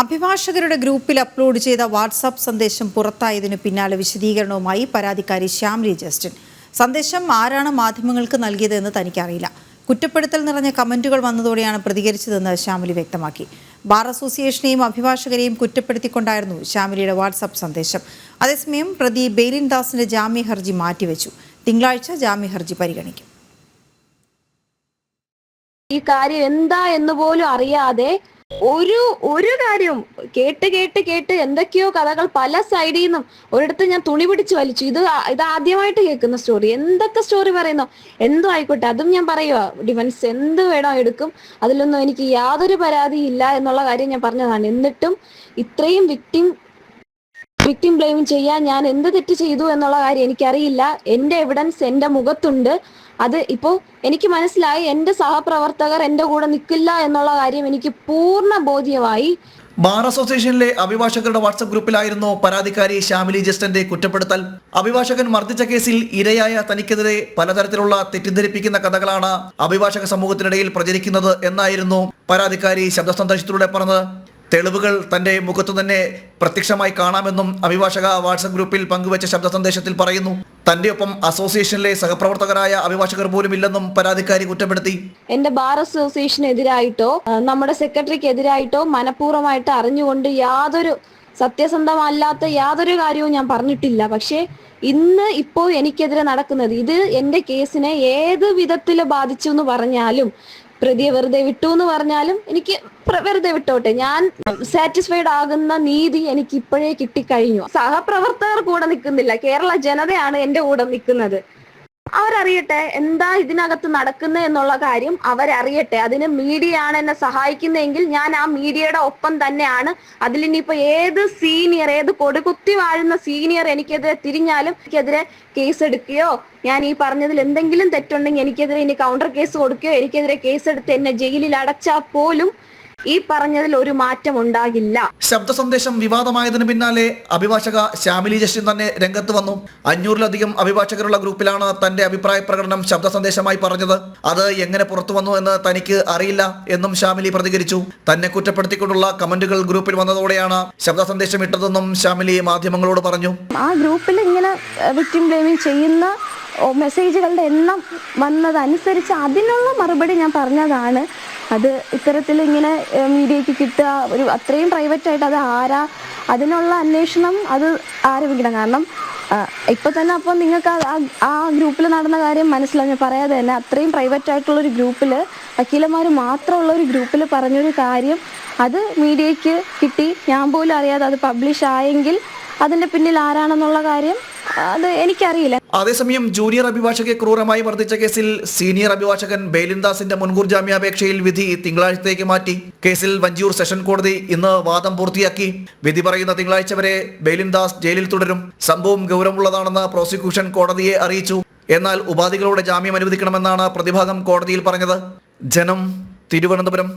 അഭിഭാഷകരുടെ ഗ്രൂപ്പിൽ അപ്ലോഡ് ചെയ്ത വാട്സാപ്പ് സന്ദേശം പുറത്തായതിനു പിന്നാലെ വിശദീകരണവുമായി പരാതിക്കാരി ശ്യാംലി ജസ്റ്റിൻ. സന്ദേശം ആരാണ് മാധ്യമങ്ങൾക്ക് നൽകിയതെന്ന് തനിക്കറിയില്ല. കുറ്റപ്പെടുത്തൽ നിറഞ്ഞ കമന്റുകൾ വന്നതോടെയാണ് പ്രതികരിച്ചതെന്ന് ശ്യാമിലി വ്യക്തമാക്കി. ബാർ അസോസിയേഷനെയും അഭിഭാഷകരെയും കുറ്റപ്പെടുത്തിക്കൊണ്ടായിരുന്നു ശ്യാമിലിയുടെ വാട്സാപ്പ് സന്ദേശം. അതേസമയം പ്രതി ബെയിലിൻ ദാസിന്റെ ജാമ്യ ഹർജി മാറ്റിവെച്ചു. തിങ്കളാഴ്ച ജാമ്യ ഹർജി പരിഗണിക്കും. ഈ കാര്യം എന്താ എന്ന് പോലും അറിയാതെ ഒരു ഒരു കാര്യം കേട്ട് കേട്ട് കേട്ട് എന്തൊക്കെയോ കഥകൾ പല സൈഡിൽ നിന്നും ഒരിടത്ത് ഞാൻ തുണി പിടിച്ച് വലിച്ചു. ഇത് ഇത് ആദ്യമായിട്ട് കേൾക്കുന്ന സ്റ്റോറി എന്തൊക്കെ സ്റ്റോറി പറയുന്നു? എന്തോ ആയിക്കോട്ടെ. അതും ഞാൻ പറയുക ഡിഫൻസ് എന്ത് വേണോ എടുക്കും. അതിലൊന്നും എനിക്ക് യാതൊരു പരാതിയില്ല എന്നുള്ള കാര്യം ഞാൻ പറഞ്ഞതാണ്. എന്നിട്ടും ഇത്രയും വിക്ടിം വിക്ടിം ബ്ലെയിം ചെയ്യാൻ ഞാൻ എന്ത് തെറ്റ് ചെയ്തു എന്നുള്ള കാര്യം എനിക്കറിയില്ല. എന്റെ എവിഡൻസ് എന്റെ മുഖത്തുണ്ട്. അത് ഇപ്പോ എനിക്ക് മനസ്സിലായി എന്റെ സഹപ്രവർത്തകർ എന്റെ കൂടെ നിൽക്കില്ല എന്നുള്ള കാര്യം എനിക്ക് പൂർണ ബോധ്യമായി. ബാർ അസോസിയേഷനിലെ അഭിഭാഷകരുടെ വാട്സപ്പ് ഗ്രൂപ്പിലായിരുന്നു പരാതിക്കാരി ശ്യാമിലി ജസ്റ്റന്റെ കുറ്റപ്പെടുത്തൽ. അഭിഭാഷകൻ മർദ്ദിച്ച കേസിൽ ഇരയായ തനിക്കെതിരെ പലതരത്തിലുള്ള തെറ്റിദ്ധരിപ്പിക്കുന്ന കഥകളാണ് അഭിഭാഷക സമൂഹത്തിനിടയിൽ പ്രചരിക്കുന്നത് എന്നായിരുന്നു പരാതിക്കാരി ശബ്ദസന്ദേശത്തിലൂടെ പറഞ്ഞത്. തെളിവുകൾ തന്റെ മുഖത്തു തന്നെ പ്രത്യക്ഷമായി കാണാമെന്നും അഭിഭാഷക വാട്സപ്പ് ഗ്രൂപ്പിൽ പങ്കുവച്ച ശബ്ദ സന്ദേശത്തിൽ പറയുന്നു. തന്റെ ഒപ്പം അസോസിയേഷനിലെ സഹപ്രവർത്തകരായ അഭിഭാഷകർ പോലും ഇല്ലെന്നും പരാതിക്കാരി കുറ്റപ്പെടുത്തി. എന്റെ ബാർ അസോസിയേഷനെതിരായിട്ടോ നമ്മുടെ സെക്രട്ടറിക്ക് എതിരായിട്ടോ മനഃപൂർവമായിട്ട് അറിഞ്ഞുകൊണ്ട് യാതൊരു സത്യസന്ധമല്ലാത്ത യാതൊരു കാര്യവും ഞാൻ പറഞ്ഞിട്ടില്ല. പക്ഷേ ഇന്ന് ഇപ്പോൾ എനിക്കെതിരെ നടക്കുന്നത് ഇത് എന്റെ കേസിനെ ഏത് വിധത്തിൽ ബാധിച്ചു എന്ന് പറഞ്ഞാലും പ്രതിയെ വെറുതെ വിട്ടു എന്ന് പറഞ്ഞാലും എനിക്ക് വെറുതെ വിട്ടോട്ടെ. ഞാൻ സാറ്റിസ്ഫൈഡ് ആകുന്ന നീതി എനിക്ക് ഇപ്പോഴേ കിട്ടിക്കഴിഞ്ഞു. സഹപ്രവർത്തകർ കൂടെ നിൽക്കുന്നില്ല കേരള ജനതയാണ് എന്റെ കൂടെ നിൽക്കുന്നത് അവരറിയട്ടെ എന്താ ഇതിനകത്ത് നടക്കുന്നത് എന്നുള്ള കാര്യം അവരറിയട്ടെ. അതിന് മീഡിയ ആണ് എന്നെ സഹായിക്കുന്നതെങ്കിൽ ഞാൻ ആ മീഡിയയുടെ ഒപ്പം തന്നെയാണ്. അതിലിനിയിപ്പോ ഏത് സീനിയർ ഏത് കൊടുകുത്തി വാഴുന്ന സീനിയർ എനിക്കെതിരെ തിരിഞ്ഞാലും എനിക്കെതിരെ കേസ് എടുക്കുകയോ ഞാൻ ഈ പറഞ്ഞതിൽ എന്തെങ്കിലും തെറ്റുണ്ടെങ്കിൽ എനിക്കെതിരെ ഇനി കൗണ്ടർ കേസ് കൊടുക്കുകയോ എനിക്കെതിരെ കേസ് എടുത്ത് എന്നെ ജയിലിൽ അടച്ചാൽ പോലും ഈ പറഞ്ഞതിൽ ഒരു മാറ്റം ഉണ്ടാകില്ല. ശബ്ദ സന്ദേശം വിവാദമായതിനു പിന്നാലെ അഭിഭാഷക ശ്യാമിലി ജസ്റ്റിൻ തന്നെ രംഗത്ത് വന്നു. അഞ്ഞൂറിലധികം അഭിഭാഷകരുള്ള ഗ്രൂപ്പിലാണ് തന്റെ അഭിപ്രായ പ്രകടനം ശബ്ദ സന്ദേശമായി പറഞ്ഞത്. അത് എങ്ങനെ പുറത്തു വന്നു എന്ന് തനിക്ക് അറിയില്ല എന്നും ശ്യാമിലി പ്രതികരിച്ചു. തന്നെ കുറ്റപ്പെടുത്തിക്കൊണ്ടുള്ള കമന്റുകൾ ഗ്രൂപ്പിൽ വന്നതോടെയാണ് ശബ്ദ സന്ദേശം ഇട്ടതെന്നും ശ്യാമിലി മാധ്യമങ്ങളോട് പറഞ്ഞു. ആ ഗ്രൂപ്പിൽ ഇങ്ങനെ വിക്ടിം ബ്ലേമിംഗ് ചെയ്യുന്ന മെസ്സേജുകളുടെ എണ്ണം വന്നതനുസരിച്ച് അതിനുള്ള മറുപടി ഞാൻ പറഞ്ഞതാണ്. അത് ഇത്തരത്തിൽ ഇങ്ങനെ മീഡിയയ്ക്ക് കിട്ടുക ഒരു അത്രയും പ്രൈവറ്റ് ആയിട്ട് അത് ആരാ അതിനുള്ള അന്വേഷണം അത് ആരംഭിക്കണം. കാരണം ഇപ്പൊ തന്നെ അപ്പോൾ നിങ്ങൾക്ക് ആ- ഗ്രൂപ്പിൽ നടന്ന കാര്യം മനസ്സിലാവും. ഞാൻ പറയാതെ തന്നെ അത്രയും പ്രൈവറ്റ് ആയിട്ടുള്ള ഒരു ഗ്രൂപ്പിൽ വക്കീലന്മാർ മാത്രമുള്ള ഒരു ഗ്രൂപ്പിൽ പറഞ്ഞൊരു കാര്യം അത് മീഡിയയ്ക്ക് കിട്ടി. ഞാൻ പോലും അറിയാതെ അത് പബ്ലിഷ് ആയെങ്കിൽ അതിന്റെ പിന്നിൽ ആരാണെന്നുള്ള കാര്യം അത് എനിക്കറിയില്ല. അതേസമയം ജൂനിയർ അഭിഭാഷകയെ ക്രൂരമായി മർദ്ദിച്ച കേസിൽ സീനിയർ അഭിഭാഷകൻ ബേലിൻദാസിന്റെ മുൻകൂർ ജാമ്യാപേക്ഷയിൽ വിധി തിങ്കളാഴ്ചത്തേക്ക് മാറ്റി. കേസിൽ വഞ്ചിയൂർ സെഷൻ കോടതി ഇന്ന് വാദം പൂർത്തിയാക്കി. വിധി പറയുന്ന തിങ്കളാഴ്ച വരെ ബേലിൻദാസ് ജയിലിൽ തുടരും. സംഭവം ഗൗരവമുള്ളതാണെന്ന് പ്രോസിക്യൂഷൻ കോടതിയെ അറിയിച്ചു. എന്നാൽ ഉപാധികളുടെ ജാമ്യം അനുവദിക്കണമെന്നാണ് പ്രതിഭാഗം കോടതിയിൽ പറഞ്ഞത്. ജനം തിരുവനന്തപുരം.